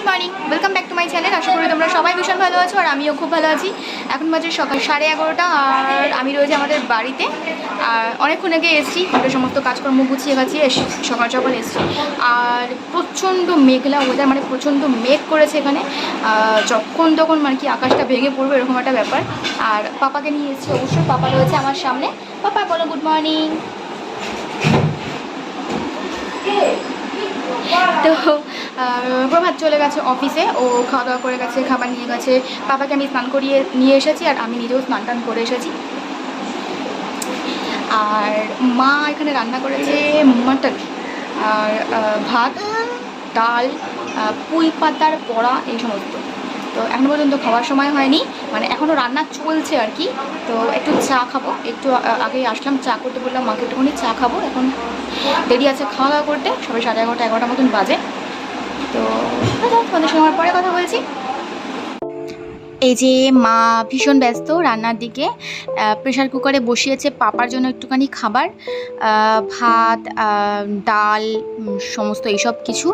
Good morning welcome back to my channel আশা করি তোমরা সবাই ভীষণ ভালো আছো আর আমিও খুব ভালো আছি। এখন বাজে সকাল সাড়ে এগারোটা আর আমি রয়েছি আমাদের বাড়িতে। আর অনেকক্ষণ আগে এসেছি ওটা সমস্ত কাজকর্ম গুছিয়ে গাছিয়ে সকাল সকাল এসেছি। আর প্রচণ্ড মেঘলা ওয়েদার মানে প্রচণ্ড মেঘ করেছে এখানে। যখন তখন মানে কি আকাশটা ভেঙে পড়বে এরকম একটা ব্যাপার। আর পাপাকে নিয়ে এসেছি অবশ্যই, পাপা রয়েছে আমার সামনে। পাপা, বলো গুড মর্নিং তো প্রভাত চলে গেছে অফিসে ও খাওয়া দাওয়া করে গেছে, খাবার নিয়ে গেছে। পাপাকে আমি স্নান করিয়ে নিয়ে এসেছি আর আমি নিজেও স্নান টান করে এসেছি। আর মা এখানে রান্না করেছে মাটন আর ভাত, ডাল পুঁই পাতার বড়া, এই সমস্ত। তো এখনও পর্যন্ত খাওয়ার সময় হয়নি মানে এখনও রান্না চলছে আর কি। তো একটু চা খাব, একটু আগে আসলাম, চা করতে বললাম, মাকে একটুখানি চা খাব, এখন দেরি আছে খাওয়া দাওয়া করতে। সবাই সাড়ে এগারোটা এগারোটার মতন বাজে। তো আচ্ছা, তোমাদের সঙ্গে পরে কথা বলছি। এই যে মা ভীষণ ব্যস্ত রান্নার দিকে প্রেশার কুকারে বসিয়েছে পাপার জন্য একটুখানি খাবার ভাত ডাল সমস্ত এইসব কিছু।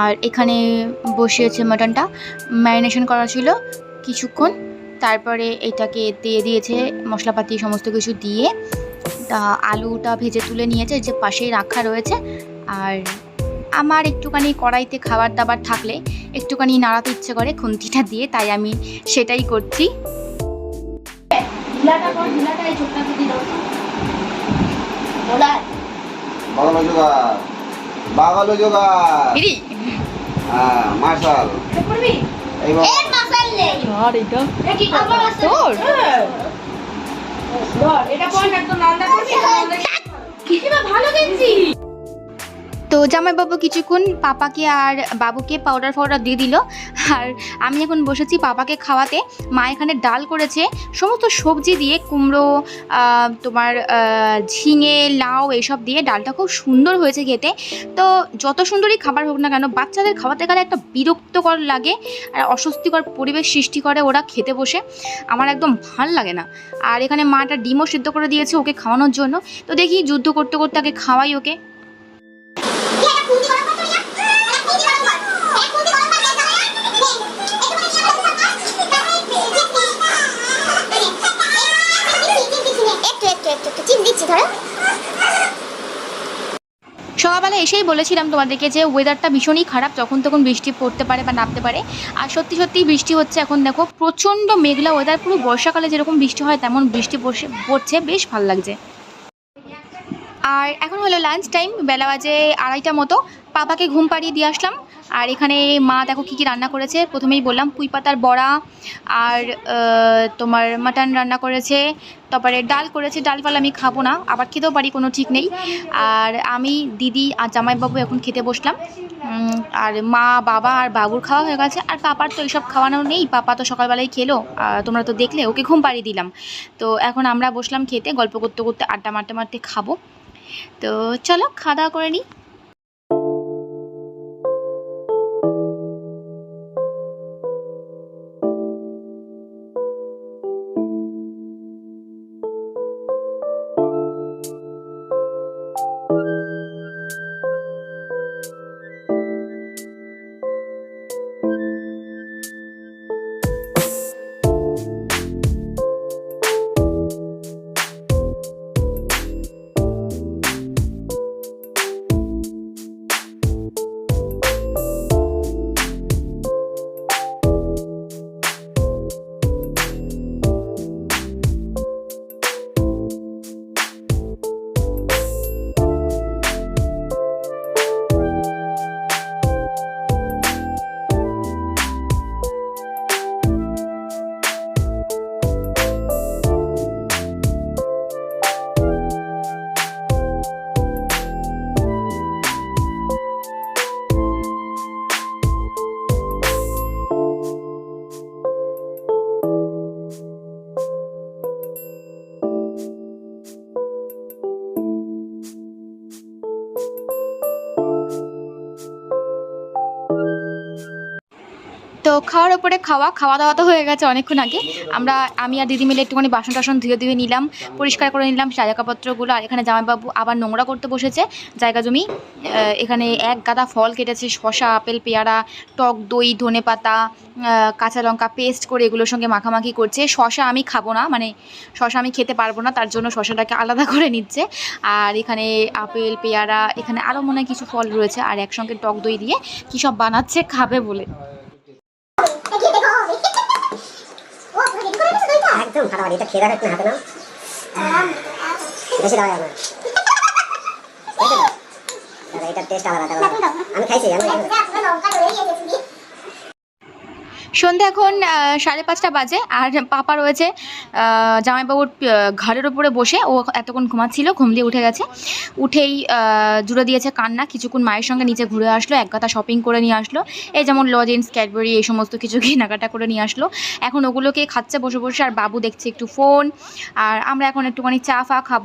আর এখানে বসিয়েছে মাটনটা ম্যারিনেশন করা ছিল কিছুক্ষণ। তারপরে এটাকে দিয়ে দিয়েছে মশলাপাতি সমস্ত কিছু দিয়ে। আলুটা ভেজে তুলে নিয়েছে যে পাশেই রাখা রয়েছে। আর আমার একটুখানি কড়াইতে খাবার দাবার থাকলে একটুখানি নাড়াতে ইচ্ছে করে খুন্তিটা দিয়ে তাই আমি সেটাই করছি। জোগাড় বাগালো তো জামাইবাবু কিছুক্ষণ পাপাকে আর বাবুকে পাউডার ফাউডার দিয়ে দিল। আর আমি এখন বসেছি পাপাকে খাওয়াতে। মা এখানে ডাল করেছে। সমস্ত সবজি দিয়ে কুমড়ো তোমার ঝিঙে, লাউ এসব দিয়ে ডালটা খুব সুন্দর হয়েছে খেতে। তো যত সুন্দরই খাবার হোক না কেন, বাচ্চাদের খাওয়াতে গেলে একটা বিরক্তকর লাগে আর অস্বস্তিকর পরিবেশ সৃষ্টি করে ওরা খেতে বসে। আমার একদম ভালো লাগে না। আর এখানে মাটা ডিমও সিদ্ধ করে দিয়েছে ওকে খাওয়ানোর জন্য। তো দেখি যুদ্ধ করতে করতে আগে খাওয়াই ওকে। একটু সকালবেলা এসেই বলেছিলাম তোমাদেরকে যে ওয়েদারটা ভীষণই খারাপ, যখন তখন বৃষ্টি পড়তে পারে বা নামতে পারে। আর সত্যি সত্যিই বৃষ্টি হচ্ছে এখন, দেখো, প্রচণ্ড মেঘলা ওয়েদার পুরো বর্ষাকালে যেরকম বৃষ্টি হয় তেমন বৃষ্টি পড়ছে বেশ ভালো লাগছে। আর এখন হলো লাঞ্চ টাইম বেলা বাজে আড়াইটা মতো। পাপাকে ঘুম পাড়িয়ে দিয়ে আসলাম। আর এখানে মা দেখো কী কী রান্না করেছে? প্রথমেই বললাম পুঁই পাতার বড়া, আর তোমার মাটন রান্না করেছে, তারপরে ডাল করেছে, ডাল ফাল আমি খাব না, আবার খেতেও পারি, কোনো ঠিক নেই। আর আমি, দিদি আর জামাইবাবু এখন খেতে বসলাম। আর মা, বাবা আর বাবুর খাওয়া হয়ে গেছে, আর পাপার তো এইসব খাওয়ানো নেই, পাপা তো সকালবেলায় খেলো তোমরা তো দেখলে, ওকে ঘুম পাড়িয়ে দিলাম। তো এখন আমরা বসলাম খেতে, গল্প করতে করতে, আড্ডা মারতে মারতে খাব। তো চলো, খাওয়া দাওয়া করে নিই। খাওয়ার ওপরে খাওয়া খাওয়া দাওয়া তো হয়ে গেছে অনেকক্ষণ আগে। আমরা, আমি আর দিদি মিলে একটুখানি বাসন টাসন ধুয়ে ধুয়ে নিলাম, পরিষ্কার করে নিলাম জায়গাপত্রগুলো আর এখানে জামাইবাবু আবার নোংরা করতে বসেছে। জায়গা জমি এখানে এক গাদা ফল কেটেছে শশা আপেল, পেয়ারা, টক দই, ধনে পাতা কাঁচা লঙ্কা পেস্ট করে এগুলোর সঙ্গে মাখামাখি করছে। শশা আমি খাব না মানে শশা আমি খেতে পারব না, তার জন্য শশাটাকে আলাদা করে নিচ্ছে। আর এখানে আপেল, পেয়ারা, এখানে আরও মনে কিছু ফল রয়েছে, আর একসঙ্গে টক দই দিয়ে কী সব বানাচ্ছে খাবে বলে খেতে খাওয়াবে ও রেডি করে দিয়েছ দইটা একদম ফাটাফাটি এটা খেয়ে দেখো একটু হাতে নাও। বেশি দেওয়া যাবে না এটার টেস্ট আলাদা আমি খাইছি, আমি পুরো লঙ্কা রয়ে গেছে তুমি সন্ধে এখন সাড়ে পাঁচটা বাজে আর পাপা রয়েছে জামাইবাবুর ঘাড়ের উপরে বসে ও এতক্ষণ ঘুমাচ্ছিল ঘুম দিয়ে উঠে গেছে। উঠেই জুড়ে দিয়েছে কান্না কিছুক্ষণ মায়ের সঙ্গে নিচে ঘুরে আসলো এক গাদা শপিং করে নিয়ে আসলো এই যেমন লজেন্স ক্যাডবেরি এই সমস্ত কিছু কেনাকাটা করে নিয়ে আসলো। এখন ওগুলোকে খাচ্ছে বসে বসে আর বাবু দেখছে একটু ফোন আর আমরা এখন একটুখানি চা ফা খাব।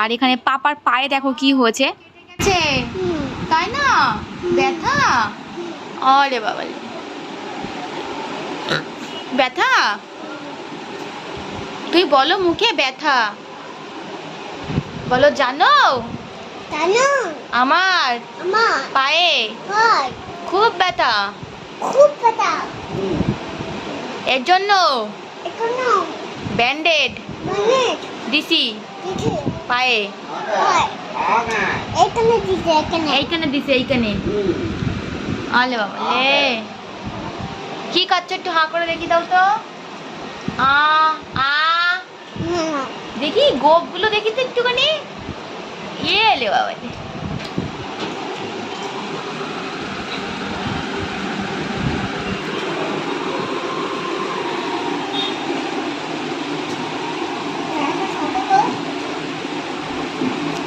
আর এখানে পাপার পায়ে দেখো কি হয়েছে। তাই না? ব্যথা? আরে বাবা ব্যথা? তুই বলো মুখে ব্যথা। বলো জানো? জানো। আমার আমার পায়ে খুব ব্যথা। খুব ব্যথা। এর জন্য ব্যান্ডেড মানে দিছি পায়ে। ভাই এখানে দিদি এখানে। এইখানে দিছি এইখানে। আলে বাবা লে। কি করছ একটু হাঁ করে দেখি দাও তো? আ আ। দেখি, গোপগুলো দেখি তো একটুখানি। ইয়ে এলে বাবা।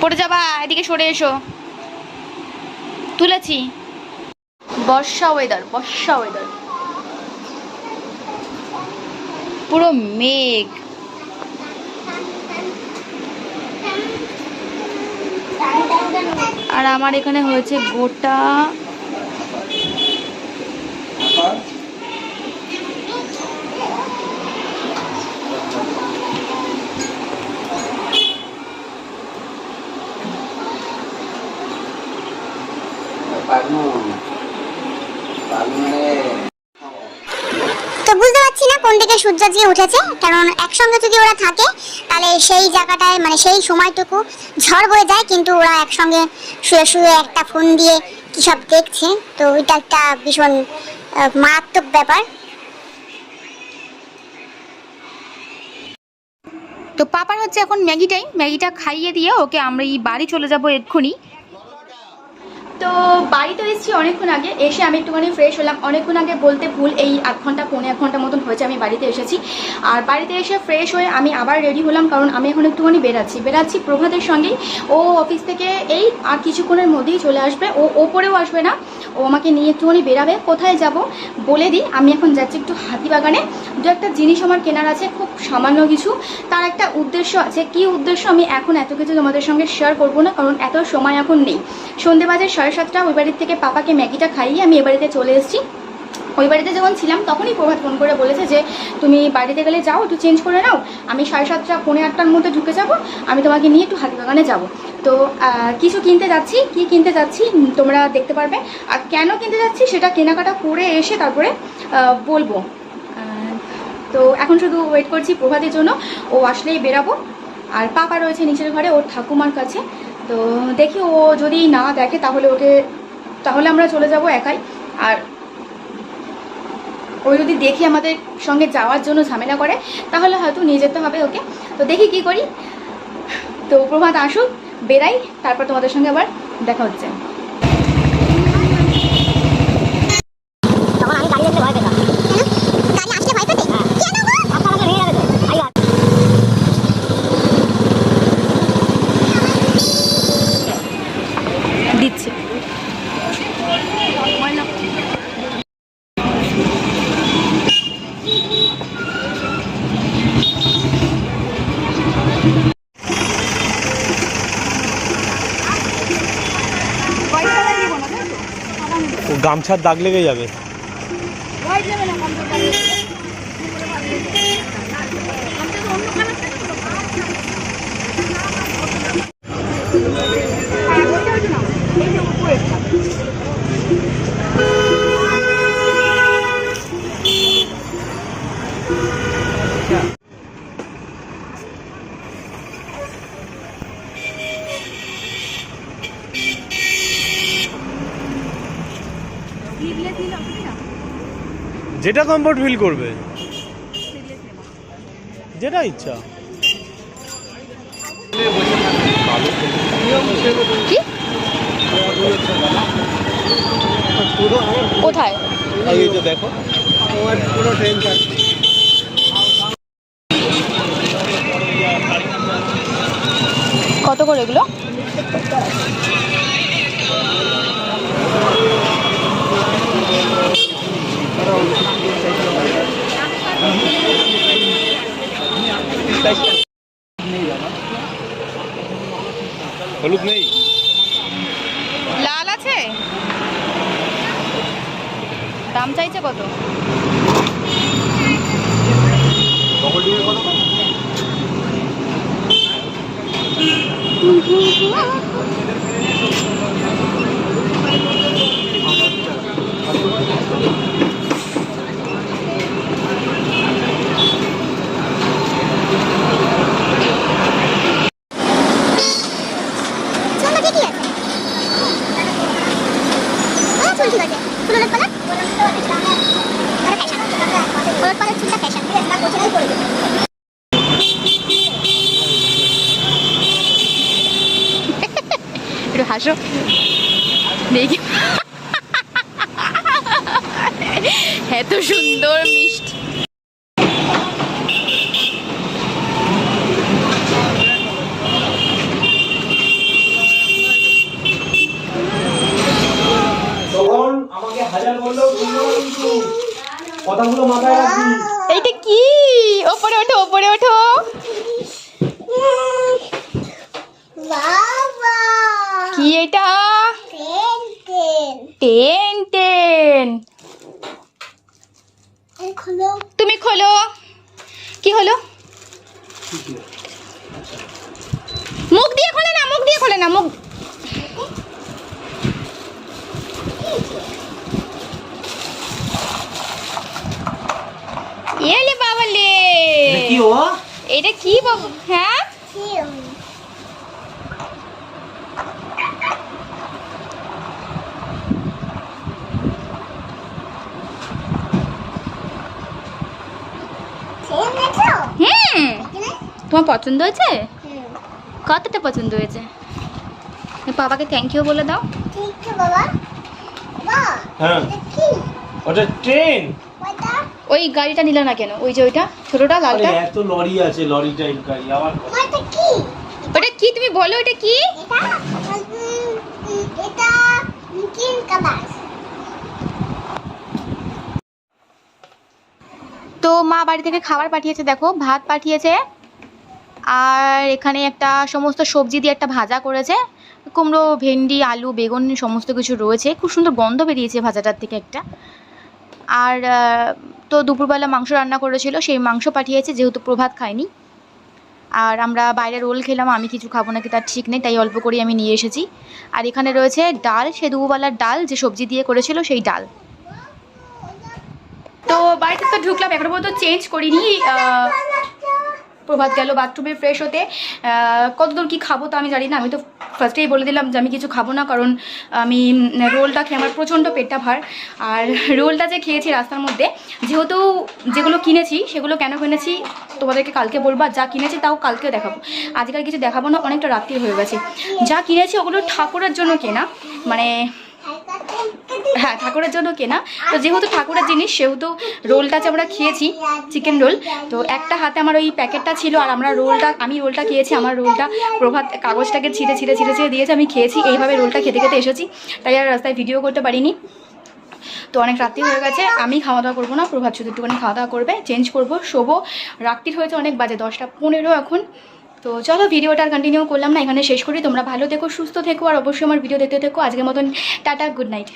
পড়ে যাবা, এদিকে সরে এসো। তুলেছি। বর্ষা ওয়েদার বর্ষা ওয়েদার পুরো মেঘ। আর আমার এখানে হয়েছে গোটা না কোন দিকে সূর্য দিয়ে উঠেছে, কারণ একসঙ্গে যদি ওরা থাকে, তাহলে সেই জায়গাটায় মানে সেই সময়টুকু ঝড় বয়ে যায়, কিন্তু ওরা একসঙ্গে শুয়ে শুয়ে একটা ফোন দিয়ে কী সব দেখছে, তো এটা একটা ভীষণ মারাত্মক ব্যাপার। তো পাপার হচ্ছে এখন ম্যাগিটাই ম্যাগিটা খাইয়ে দিয়ে ওকে আমরা এই বাড়ি চলে যাব এক্ষুনি। তো বাড়িতে এসেছি অনেকক্ষণ আগে। এসে আমি একটুখানি ফ্রেশ হলাম। অনেকক্ষণ আগে বলতে ভুল, এই আধ ঘণ্টা, পৌনে এক ঘণ্টা মতন হয়েছে আমি বাড়িতে এসেছি। আর বাড়িতে এসে ফ্রেশ হয়ে আমি আবার রেডি হলাম, কারণ আমি এখন একটুখানি বেরাচ্ছি বেরাচ্ছি প্রভাতের সঙ্গেই। ও অফিস থেকে এই আর কিছুক্ষণের মধ্যেই চলে আসবে। ও ওপরেও আসবে না। ও আমাকে নিয়ে একটুখানি বেরাবে কোথায় যাব বলে দিই। আমি এখন যাচ্ছি একটু হাতিবাগানে দু একটা জিনিস আমার কেনার আছে, খুব সামান্য কিছু। তার একটা উদ্দেশ্য আছে। কি উদ্দেশ্য আমি এখন এত কিছু তোমাদের সঙ্গে শেয়ার করব না, কারণ এত সময় এখন নেই। সন্ধে বাজে সাড়ে সাতটা, ওই বাড়ির থেকে পাপাকে ম্যাগিটা খাইয়ে আমি এ বাড়িতে চলে এসেছি। ওই বাড়িতে যখন ছিলাম, তখনই প্রভাত ফোন করে বলেছে যে, তুমি বাড়িতে গেলে যাও, একটু চেঞ্জ করে নাও। আমি সাড়ে সাতটা, পৌনে আটটার মধ্যে ঢুকে যাব। আমি তোমাকে নিয়ে একটু হাতিবাগানে যাব। তো কিছু কিনতে যাচ্ছি। কি কিনতে যাচ্ছি? তোমরা দেখতে পারবে। আর কেন কিনতে যাচ্ছি? সেটা কেনাকাটা করে এসে তারপরে বলব। তো এখন শুধু ওয়েট করছি প্রভাতের জন্য। ও আসলেই বেরাবো। আর পাপা রয়েছে নিচের ঘরে, ওর ঠাকুমার কাছে। তো দেখি ও যদি না দেখে তাহলে ওকে, তাহলে আমরা চলে যাব একাই। আর ও যদি দেখি আমাদের সঙ্গে যাওয়ার জন্য ঝামেলা করে, তাহলে হয়তো নিয়ে যেতে হবে ওকে। তো দেখি কি করি। তো প্রভাত আসুক, বেরাই, তারপর তোমাদের সঙ্গে আবার দেখা হচ্ছে তখন আমি গাড়ি দেখতে ভয় পেতাম গাড়ি আসলে ভয় পেতে কেন গো রাস্তা আমাকে ভেঙে যাবে তো আই দিচ্ছে ও গামছার দাগ লেগে যাবে। যেটা কমফোর্ট ফিল করবে। যেটা ইচ্ছা। কি? কোথায়? এই যে দেখো পুরো ট্রেন কত করে এগুলো? হলুদ নেই? লাল আছে? দাম চাইছে কত চুলটা ঠিকই আছে হ্যাঁ চুল ঠিক আছে চুল হলুদ কালার হলুদ কালার চুলটা ফ্যাশন হাসো দেখি। এত সুন্দর মিষ্টি। কথাগুলো মাথায় রাখবি। এইটা কি? ওপরে ওঠো ওপরে ওঠো। কি এটা? Ten ten. তুমি খোলো। কি হলো? মুখ দিয়ে খোলে না মুখ দিয়ে খোলে না মুখ। এলে বাবা লে এটা কি বাবু? হ্যাঁ? তোমার পছন্দ হয়েছে? কতটা পছন্দ হয়েছে? বাবাকে থ্যাংক ইউ বলে দাও। বাবা। বাবা হ্যাঁ। ওটা ট্রেন ওই গাড়িটা নিলে না কেন? ওই যে ওইটা ছোটটা লালটা? এত লরি আছে লরি টাইপ গাড়ি আবার ওটা কি? ওটা কি তুমি বলো ওটা কি? এটা? গ্রিন কালার তো মা বাড়ি থেকে খাবার পাঠিয়েছে দেখো ভাত পাঠিয়েছে। আর এখানে একটা সমস্ত সবজি দিয়ে একটা ভাজা করেছে। কুমড়ো, ভেন্ডি, আলু, বেগুন সমস্ত কিছু রয়েছে। খুব সুন্দর গন্ধ বেরিয়েছে ভাজাটার থেকে একটা। আর তো দুপুরবেলা মাংস রান্না করেছিল, সেই মাংস পাঠিয়েছে, যেহেতু প্রভাত খায়নি। আর আমরা বাইরে রোল খেলাম, আমি কিছু খাব নাকি তার ঠিক নেই, তাই অল্প করেই আমি নিয়ে এসেছি। আর এখানে রয়েছে ডাল, সে দুপুরবেলার ডাল যে সবজি দিয়ে করেছিল, সেই ডাল। তো বাড়িতে তো ঢুকলাম, এখনও পর্যন্ত চেঞ্জ করিনি প্রভাত গেল বাথরুমে ফ্রেশ হতে। কতদূর কি খাব তো আমি জানি না। আমি তো ফার্স্টেই বলে দিলাম যে আমি কিছু খাব না, কারণ আমি রোলটা খেয়ে আমার প্রচণ্ড পেটটা ভার। আর রোলটা যে খেয়েছি রাস্তার মধ্যে, যেহেতু যেগুলো কিনেছি সেগুলো কেন কিনেছি তোমাদেরকে কালকে বলব যা কিনেছি তাও কালকে দেখাবো। আজকাল কিছু দেখাবো না, অনেকটা রাত্রি হয়ে গেছে। যা কিনেছি ওগুলো ঠাকুরের জন্য কেনা। মানে হ্যাঁ ঠাকুরের জন্য কেনা। তো যেহেতু ঠাকুরের জিনিস, সেহেতু রোলটা আমরা খেয়েছি, চিকেন রোল, তো একটা হাতে আমার ওই প্যাকেটটা ছিল আর আমরা রোলটা, আমি রোলটা খেয়েছি, আমার রোলটা প্রভাত কাগজটাকে ছিঁড়ে ছিঁড়ে ছিঁড়ে ছিঁড়ে দিয়েছে, আমি খেয়েছি, এইভাবে রোলটা খেতে খেতে এসেছি, তাই আর রাস্তায় ভিডিও করতে পারিনি। তো অনেক রাত্রি হয়ে গেছে, আমি খাওয়া দাওয়া করব না, প্রভাত শুধু একটুখানি খাওয়া দাওয়া করবে, চেঞ্জ করব, শোবো, রাত্রির হয়েছে অনেক বাজে, দশটা পনেরো এখন। তো চলো ভিডিওটা কন্টিনিউ করলাম না, এখানে শেষ করি। তোমরা ভালো থেকো, সুস্থ থেকো, আর অবশ্যই আমার ভিডিও দেখতে থেকো। আজকের মতন টাটা গুড নাইট